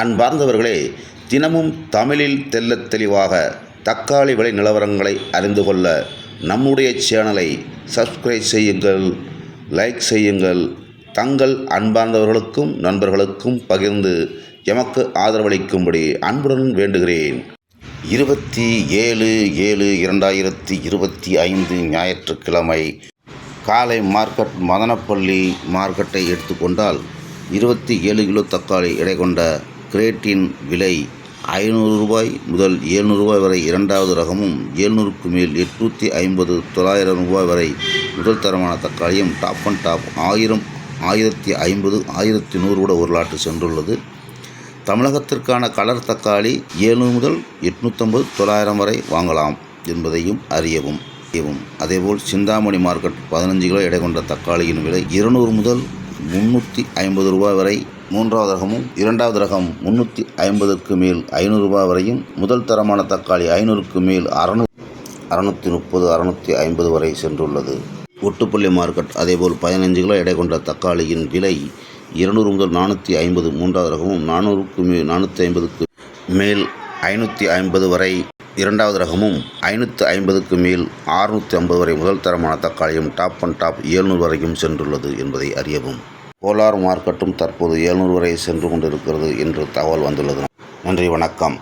அன்பார்ந்தவர்களே தினமும் தமிழில் தெல்ல தெளிவாக தக்காளி விலை நிலவரங்களை அறிந்து கொள்ள நம்முடைய சேனலை சப்ஸ்கிரைப் செய்யுங்கள் லைக் செய்யுங்கள். தங்கள் அன்பார்ந்தவர்களுக்கும் நண்பர்களுக்கும் பகிர்ந்து எமக்கு ஆதரவளிக்கும்படி அன்புடன் வேண்டுகிறேன். இருபத்தி ஏழு ஏழு இரண்டாயிரத்தி இருபத்தி ஐந்து ஞாயிற்றுக்கிழமை காலை மார்க்கெட் மதனப்பள்ளி மார்க்கெட்டை எடுத்துக்கொண்டால் இருபத்தி ஏழு கிலோ தக்காளி எடை கொண்ட கிரேட்டின் விலை ஐநூறு ரூபாய் முதல் எழுநூறு ரூபாய் வரை இரண்டாவது ரகமும் எழுநூறுக்கு மேல் எட்நூற்றி ஐம்பது தொள்ளாயிரம் ரூபாய் வரை முதல் தரமான தக்காளியும் டாப் அண்ட் டாப் ஆயிரம் ஆயிரத்தி ஐம்பது ஆயிரத்தி நூறு கூட ஒரு லாட்டு சென்றுள்ளது. தமிழகத்திற்கான கலர் தக்காளி ஏழ்நூறு முதல் எட்நூற்றம்பது தொள்ளாயிரம் வரை வாங்கலாம் என்பதையும் அறியவும் அறியவும். அதேபோல் சிந்தாமணி மார்க்கெட் பதினஞ்சு கிலோ எடை கொண்ட தக்காளியின் விலை இருநூறு முதல் முந்நூற்றி ஐம்பது ரூபாய் வரை மூன்றாவது ரகமும் இரண்டாவது ரகம் முந்நூற்றி ஐம்பதுக்கு மேல் ஐநூறு ரூபாய் வரையும் முதல் தரமான தக்காளி ஐநூறுக்கு மேல் அறநூ அறநூற்றி முப்பது அறநூற்றி ஐம்பது வரை சென்றுள்ளது. ஒட்டுப்பள்ளி மார்க்கெட் அதேபோல் பதினஞ்சு கிலோ எடை கொண்ட தக்காளியின் விலை இருநூறு முதல் நானூற்றி ஐம்பது மூன்றாவது ரகமும் நானூறுக்கு மேல் நானூற்றி ஐம்பதுக்கு மேல் ஐநூற்றி ஐம்பது வரை இரண்டாவது ரகமும் ஐநூற்றி ஐம்பதுக்கு மேல் ஆறுநூற்றி ஐம்பது வரை முதல் தரமான தக்காளியும் டாப் அண்ட் டாப் ஏழ்நூறு வரைக்கும் சென்றுள்ளது என்பதை அறியவும். கோலார் மார்க்கெட்டும் தற்போது ஏழ்நூறு வரை சென்று கொண்டிருக்கிறது என்று தகவல் வந்துள்ளது. நன்றி வணக்கம்.